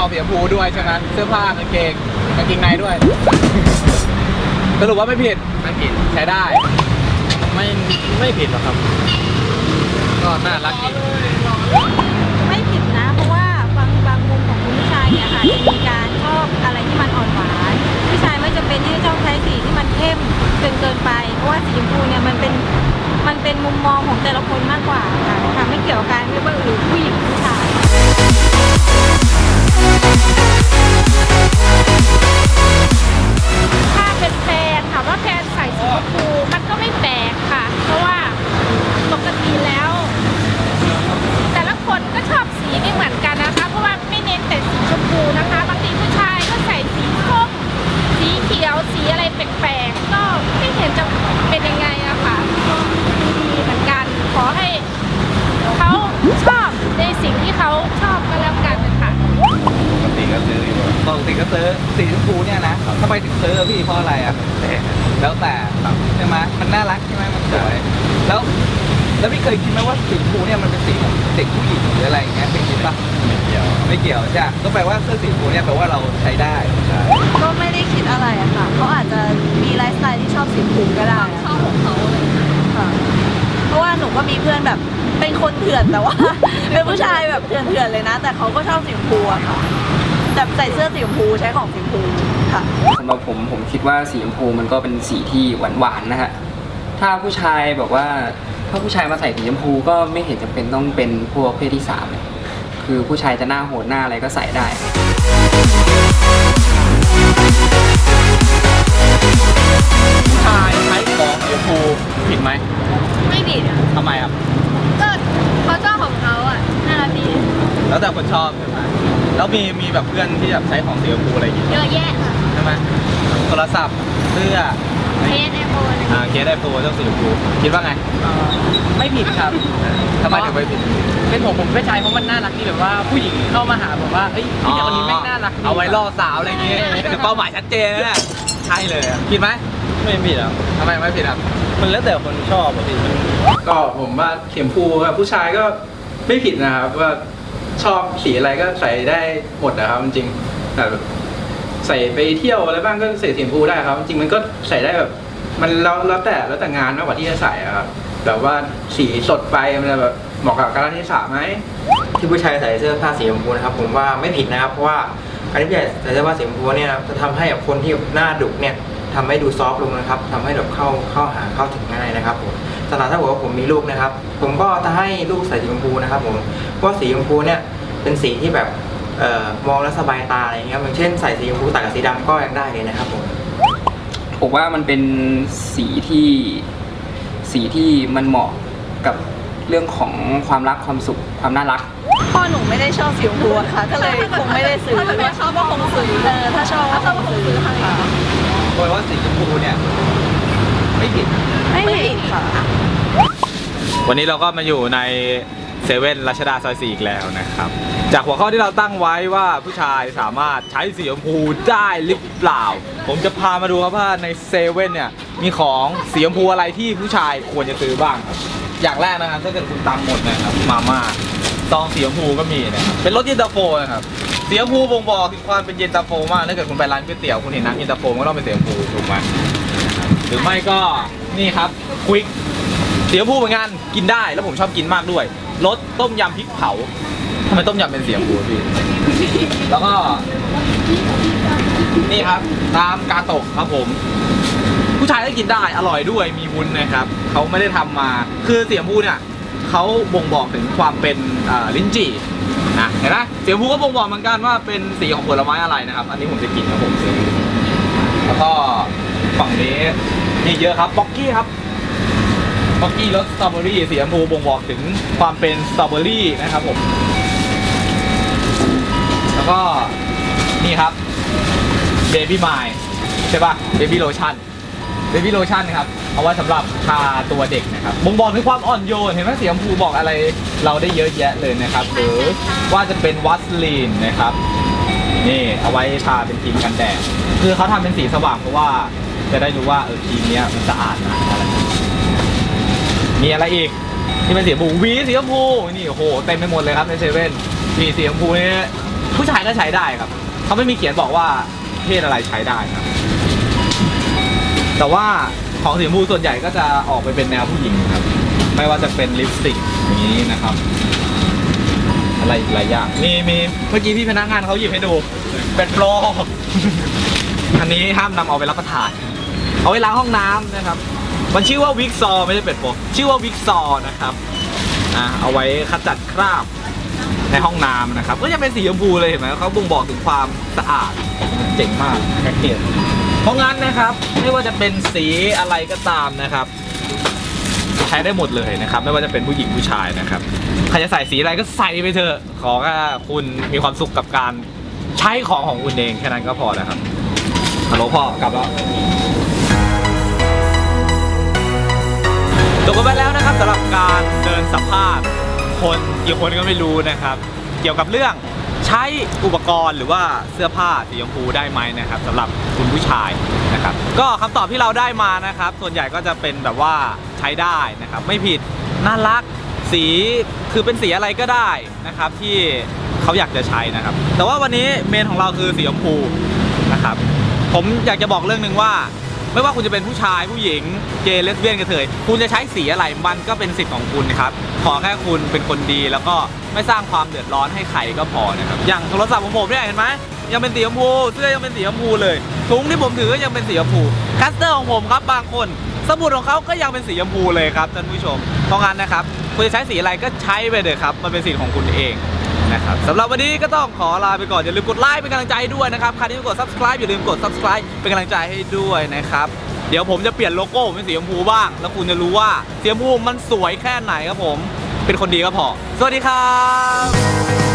อมีมีของสีชมพูด้วยใช่ไหมเสื้อผ้ากางเกงกางเกงในด้วย สรุปว่าไม่ผิดไม่ผิดใช้ได้ ไม่ไม่ผิดหรอกครับ ก็น่ารักดีไม่ผิดนะ เพราะว่าบางบางมุมของคุณผู้ชายเนี่ยค่ะจะมีการชอบอะไรที่มันอ่อนหวานผู้ชายไม่จำเป็นที่จะต้องใช้สีที่มันเข้มจนเกินไป เพราะว่าสีชมพูเนี่ยมันเป็นมันเป็นมุมมองของแต่ละคนมากกว่าค่ะค่ะไม่เกี่ยวกับการไม่ว่าหรือผู้หญิง เนี่ยนะทำไมถึงซื้อพี่เพราะอะไรอะแล้วแต่ใช่ไหมมันน่ารักใช่ไหมมันสวยแล้ว แล้วพี่เคยคิดไหมว่าสีชมพูเนี่ยมันเป็นสีของเด็กผู้หญิงหรืออะไรอย่างเงี้ยเคยคิดปะไม่เกี่ยวไม่เกี่ยวใช่ปะก็แปลว่าเสื้อสีชมพูเนี่ยแปลว่าเราใช้ได้ก็ไม่ได้คิดอะไรอะค่ะเขาอาจจะมีไลฟ์สไตล์ที่ชอบสีชมพูก็ได้ชอบของเขาค่ะเพราะว่าหนูก็มีเพื่อนแบบเป็นคนเถื่อนแต่ว่า เป็นผู้ชายแบบเถื่อนๆเลยนะ แต่เขาก็ชอบสีชมพูอะค่ะ แบบใส่เสื้อสีชมพูใช้ของสีชมพูค่ะ สำหรับผมผมคิดว่าสีชมพูมันก็เป็นสีที่หวานๆนะฮะ ถ้าผู้ชายแบบว่า ถ้าผู้ชายมาใส่สีชมพูก็ไม่เห็นจำเป็นต้องเป็นพวกเพศที่สามเลยคือผู้ชายจะหน้าโหดหน้าอะไรก็ใส่ได้ ผู้ชายใช้ของสีชมพูผิดไหมไม่ผิดอะทำไมครับก็เขาชอบของเขาอะน่ารักดี แล้วแต่คนชอบใช่ไหม แล้วมีมีแบบเพื่อนที่แบบใช้ของสีชมพูอะไรอย่างเงี้ยเยอะแยะค่ะใช่ไหมโทรศัพท์เสื้อเพจไอโฟนอ่าเคสไอโฟนเจ้าสีชมพูคิดว่าไงไม่ผิดครับทำไมถึงไม่ผิด เป็นผมผมไม่ใช้เพราะมันน่ารักดีแบบว่าผู้หญิงเข้ามาหาแบบว่าเอ้ยพี่เด็กคนนี้แม่งน่ารักดีเอาไว้ล่อสาวอะไรอย่างเงี้ยเป็นเป้าหมายชัดเจนนะเนี่ยใช่เลยอะคิดไหมไม่ผิดอะทำไมไม่ผิดครับ มันแล้วแต่คนชอบอะพี่มันก็ผมว่าเข็มพูครับผู้ชายก็ไม่ผิดนะครับว่า ชอบสีอะไรก็ใส่ได้หมดนะครับจริงแต่แบบใส่ไปเที่ยวอะไรบ้างก็ใส่สีชมพูได้ครับ จริงมันก็ใส่ได้แบบ มันแล้วแล้วแต่แล้วแต่งานมากกว่าที่จะใส่อะครับแบบว่าสีสดไปมันจะแบบเหมาะกับกาลเทศะไหมที่ผู้ชายใส่เสื้อผ้าสีชมพูนะครับผมว่าไม่ผิดนะครับเพราะว่าการที่ผู้ชายใส่เสื้อผ้าสีชมพูเนี่ยจะทำให้แบบคนที่หน้าดุเนี่ยทำให้ดูซอฟต์ลงนะครับทำให้แบบเข้าเข้าหาเข้าถึงง่ายนะครับผม สำหรับถ้าบอกว่าผมมีลูกนะครับ ผมก็จะให้ลูกใส่สีชมพูนะครับผมเพราะว่าสีชมพูเนี่ยเป็นสีที่แบบเอ่อมองแล้วสบายตาอะไรอย่างเงี้ยอย่างเช่นใส่สีชมพูตัดกับสีดำก็ยังได้เลยนะครับผมผมว่ามันเป็นสีที่สีที่มันเหมาะกับเรื่องของความรักความสุขความน่ารัก พ่อหนูไม่ได้ชอบสีชมพูอะค่ะ ก็เลยคงไม่ได้ซื้อถ้าชอบก็คงซื้อเออถ้าชอบก็คงซื้อค่ะโดยว่าสีชมพูเนี่ย ไม่ผิด ไม่ผิดค่ะวันนี้เราก็มาอยู่ในเซเว่นรัชดาซอยสี่อีกแล้วนะครับ จากหัวข้อที่เราตั้งไว้ว่าผู้ชายสามารถใช้สีชมพูได้หรือเปล่า ผมจะพามาดูครับว่าในเซเว่นเนี่ยมีของสีชมพูอะไรที่ผู้ชายควรจะซื้อบ้างครับ อย่างแรกนะครับถ้าเกิดคุณตำหมดนะครับมาม่าซองสีชมพูก็มีนะครับเป็นรสเย็นตาโฟนะครับสีชมพูบ่งบอกถึงความเป็นเย็นตาโฟมากถ้าเกิดคุณไปร้านก๋วยเตี๋ยวคุณเห็นน้ำเย็นตาโฟก็ต้องเป็นสีชมพูถูกไหม หรือไม่ก็นี่ครับควิกเสีชมพูเหมือนกันกินได้แล้วผมชอบกินมากด้วยรสต้มยำพริกเผาทำไมต้มยำเป็นเสีชมพูพี่แล้วก็ นี่ครับตามกาโตะครับผม ผู้ชายก็กินได้อร่อยด้วยมีวุ้นนะครับเขาไม่ได้ทำมา คือเสีชมพูเนี่ยเขาบ่งบอกถึงความเป็นลิ้นจี่นะเห็นไหมเสีชมพูก็บ่งบอกเหมือนกันว่าเป็นสีของผลไม้อะไรนะครับ อันนี้ผมจะกินครับผมซื้อแล้วก็ ฝั่งนี้นี่เยอะครับบ็อกกี้ครับบ็อกกี้รสสตรอเบอรี่สีชมพูบ่งบอกถึงความเป็นสตรอเบอรี่นะครับผม แล้วก็นี่ครับเบบี้ไมล์ใช่ป่ะเบบี้โลชั่นเบบี้โลชั่นครับ เอาไว้สำหรับทาตัวเด็กนะครับบ่งบอกถึงความอ่อนโยน เห็นไหมสีชมพูบอกอะไรเราได้เยอะแยะเลยนะครับ หรือว่าจะเป็นวัสลีนนะครับ นี่เอาไว้ทาเป็นครีมกันแดด คือเขาทำเป็นสีสว่างเพราะว่า จะได้รู้ว่าเออครีมเนี้ยมันสะอาดนะมีอะไรอีกที่เป็นสีชมพูวีสีชมพูนี่โอ้โหเต็มไปหมดเลยครับในเซเว่นมีสีชมพูนี่ผู้ชายก็ใช้ได้ครับเขาไม่มีเขียนบอกว่าเพศอะไรใช้ได้ครับ แต่ว่าของสีชมพูส่วนใหญ่ก็จะออกไปเป็นแนวผู้หญิงครับ ไม่ว่าจะเป็นลิปสติกอย่างนี้นะครับ อะไรอีกหลายอย่างมีมีเมื่อกี้พี่พนักงานเขาหยิบให้ดู เป็นโปรอันนี้ห้ามนำเอาไปรับประทาน เอาไว้ล้างห้องน้ำนะครับ มันชื่อว่าวิกซอไม่ใช่เป็ดโปรชื่อว่าวิกซอนะครับอ่าเอาไว้ขจัดคราบในห้องน้ำนะครับ ก็จะเป็นสีชมพูเลยเห็นไหมเขาบ่งบอกถึงความสะอาดเจ๋งมากแพ็กเกจเพราะงั้นนะครับ ไม่ว่าจะเป็นสีอะไรก็ตามนะครับ ใช้ได้หมดเลยนะครับ ไม่ว่าจะเป็นผู้หญิงผู้ชายนะครับใครจะใส่สีอะไรก็ใส่ไปเถอะขอแค่คุณมีความสุขกับการใช้ของของคุณเองแค่นั้นก็พอแล้วครับฮัลโหลพ่อกลับแล้ว จบกันไปแล้วนะครับสำหรับการเดินสัมภาษณ์คนกี่คนก็ไม่รู้นะครับ เกี่ยวกับเรื่องใช้อุปกรณ์หรือว่าเสื้อผ้าสีชมพูได้ไหมนะครับสำหรับคุณผู้ชายนะครับ ก็คำตอบที่เราได้มานะครับ ส่วนใหญ่ก็จะเป็นแบบว่าใช้ได้นะครับ ไม่ผิดน่ารักสีคือเป็นสีอะไรก็ได้นะครับ ที่เขาอยากจะใช้นะครับ แต่ว่าวันนี้เมนของเราคือสีชมพูนะครับ ผมอยากจะบอกเรื่องหนึ่งว่า ไม่ว่าคุณจะเป็นผู้ชายผู้หญิงเกย์เลสเบี้ยนกระเทยคุณจะใช้สีอะไรมันก็เป็นสิทธิ์ของคุณครับขอแค่คุณเป็นคนดีแล้วก็ไม่สร้างความเดือดร้อนให้ใครก็พอนะครับอย่างโทรศัพท์ของผมเนี่ยเห็นไหมยังเป็นสีชมพูเสื้อยังเป็นสีชมพูเลยถุงที่ผมถือก็ยังเป็นสีชมพูคัสเตอร์ของผมครับบางคน สมุดของเขาก็ยังเป็นสีชมพูเลยครับท่านผู้ชมเพราะงั้นนะครับคุณจะใช้สีอะไรก็ใช้ไปเลยครับ มันเป็นสิทธิ์ของคุณเอง นะครับสำหรับวันนี้ก็ต้องขอลาไปก่อน อย่าลืมกดไลค์เป็นกำลังใจด้วยนะครับใครที่ไม่กด subscribe อย่าลืมกด subscribe เป็นกำลังใจให้ด้วยนะครับเดี๋ยวผมจะเปลี่ยนโลโก้เป็นสีชมพูบ้าง แล้วคุณจะรู้ว่าสีชมพูมันสวยแค่ไหนครับผม เป็นคนดีก็พอ สวัสดีครับ